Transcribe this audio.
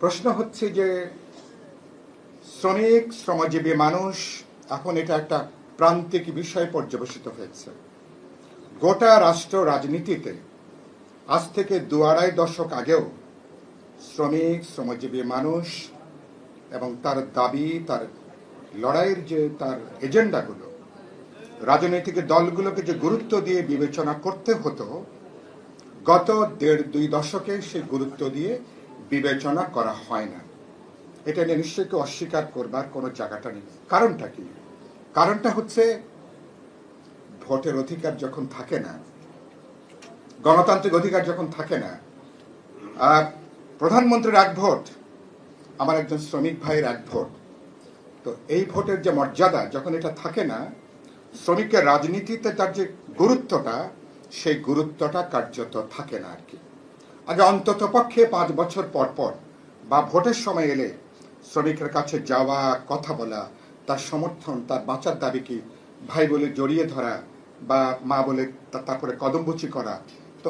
প্রশ্ন হচ্ছে যে, শ্রমিক, শ্রমজীবী মানুষ, এখন এটা একটা প্রান্তিক বিষয় পর্যবেসিত হয়েছে। গোটা রাষ্ট্র রাজনীতিতে আজ থেকে দু আড়াই দশক আগেও শ্রমিক, শ্রমজীবী মানুষ এবং তার দাবি, তার লড়াইয়ের যে তার এজেন্ডাগুলো, রাজনৈতিক দলগুলোকে যে গুরুত্ব দিয়ে বিবেচনা করতে হতো, গত দেড় দুই দশকে সেই গুরুত্ব দিয়ে বিবেচনা করা হয় না। এটা নিয়ে নিশ্চয়ই অস্বীকার করবার কোনো জায়গাটা নেই। কারণটা কি? কারণটা হচ্ছে ভোটের অধিকার যখন থাকে না, গণতান্ত্রিক অধিকার যখন থাকে না, আর প্রধানমন্ত্রীর এক ভোট, আমার একজন শ্রমিক ভাইয়ের এক ভোট, তো এই ভোটের যে মর্যাদা যখন এটা থাকে না, শ্রমিকের রাজনীতিতে তার যে গুরুত্বটা, সেই গুরুত্বটা কার্যত থাকে না আর কি। আগে অন্তত পক্ষে পাঁচ বছর পর পর বা ভোটের সময় এলে শ্রমিকের কাছে যাওয়া, কথা বলা, তার সমর্থন, তার বাঁচার দাবিকে ভাই বলে জড়িয়ে ধরা বা মা বলে তারপরে কদমবুচি করা, তো